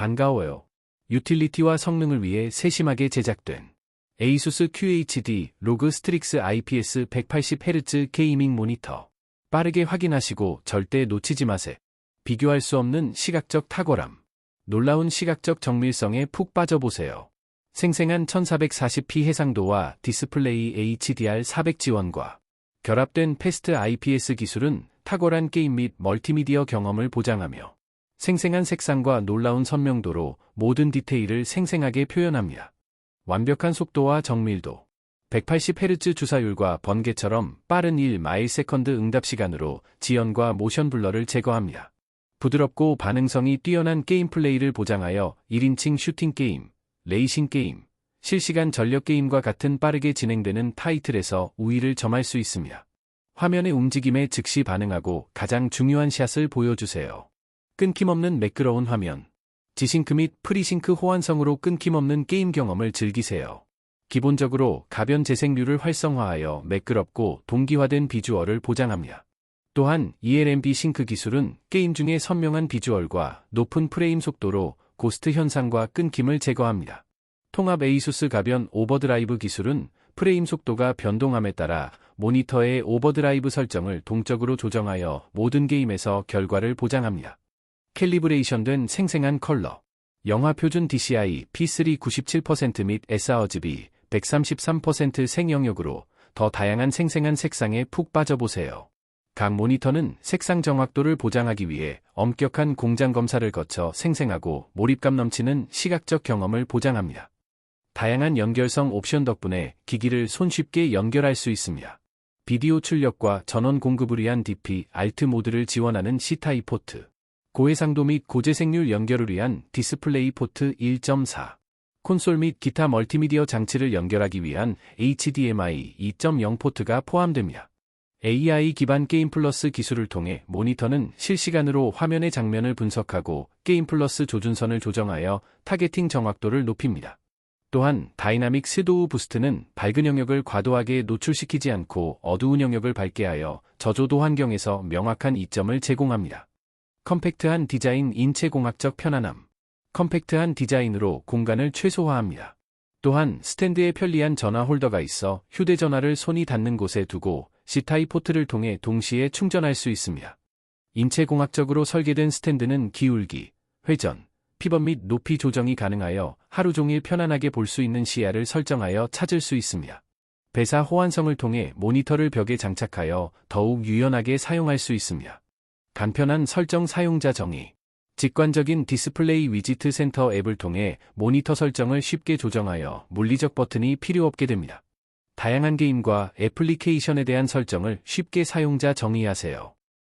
반가워요. 유틸리티와 성능을 위해 세심하게 제작된 ASUS QHD 로그 스트릭스 IPS 180Hz 게이밍 모니터. 빠르게 확인하시고 절대 놓치지 마세요. 비교할 수 없는 시각적 탁월함. 놀라운 시각적 정밀성에 푹 빠져보세요. 생생한 1440p 해상도와 디스플레이 HDR 400 지원과 결합된 패스트 IPS 기술은 탁월한 게임 및 멀티미디어 경험을 보장하며 생생한 색상과 놀라운 선명도로 모든 디테일을 생생하게 표현합니다. 완벽한 속도와 정밀도, 180Hz 주사율과 번개처럼 빠른 1마일 세컨드 응답 시간으로 지연과 모션 블러를 제거합니다. 부드럽고 반응성이 뛰어난 게임 플레이를 보장하여 1인칭 슈팅 게임, 레이싱 게임, 실시간 전력 게임과 같은 빠르게 진행되는 타이틀에서 우위를 점할 수 있습니다. 화면의 움직임에 즉시 반응하고 가장 중요한 샷을 보여주세요. 끊김없는 매끄러운 화면. 지싱크 및 프리싱크 호환성으로 끊김없는 게임 경험을 즐기세요. 기본적으로 가변 재생률을 활성화하여 매끄럽고 동기화된 비주얼을 보장합니다. 또한 ELMB 싱크 기술은 게임 중의 선명한 비주얼과 높은 프레임 속도로 고스트 현상과 끊김을 제거합니다. 통합 에이수스 가변 오버드라이브 기술은 프레임 속도가 변동함에 따라 모니터의 오버드라이브 설정을 동적으로 조정하여 모든 게임에서 결과를 보장합니다. 캘리브레이션된 생생한 컬러, 영화 표준 DCI P3 97%및 sRGB 133% 생영역으로 더 다양한 생생한 색상에 푹 빠져보세요. 각 모니터는 색상 정확도를 보장하기 위해 엄격한 공장 검사를 거쳐 생생하고 몰입감 넘치는 시각적 경험을 보장합니다. 다양한 연결성 옵션 덕분에 기기를 손쉽게 연결할 수 있습니다. 비디오 출력과 전원 공급을 위한 DP, ALT 모드를 지원하는 C타입 포트, 고해상도 및 고재생률 연결을 위한 디스플레이 포트 1.4, 콘솔 및 기타 멀티미디어 장치를 연결하기 위한 HDMI 2.0 포트가 포함됩니다. AI 기반 게임 플러스 기술을 통해 모니터는 실시간으로 화면의 장면을 분석하고 게임 플러스 조준선을 조정하여 타겟팅 정확도를 높입니다. 또한 다이나믹 스도우 부스트는 밝은 영역을 과도하게 노출시키지 않고 어두운 영역을 밝게 하여 저조도 환경에서 명확한 이점을 제공합니다. 컴팩트한 디자인 인체공학적 편안함. 컴팩트한 디자인으로 공간을 최소화합니다. 또한 스탠드에 편리한 전화 홀더가 있어 휴대전화를 손이 닿는 곳에 두고 C타입 포트를 통해 동시에 충전할 수 있습니다. 인체공학적으로 설계된 스탠드는 기울기, 회전, 피벗 및 높이 조정이 가능하여 하루 종일 편안하게 볼 수 있는 시야를 설정하여 찾을 수 있습니다. 배사 호환성을 통해 모니터를 벽에 장착하여 더욱 유연하게 사용할 수 있습니다. 간편한 설정 사용자 정의 직관적인 디스플레이 위지트 센터 앱을 통해 모니터 설정을 쉽게 조정하여 물리적 버튼이 필요 없게 됩니다. 다양한 게임과 애플리케이션에 대한 설정을 쉽게 사용자 정의하세요.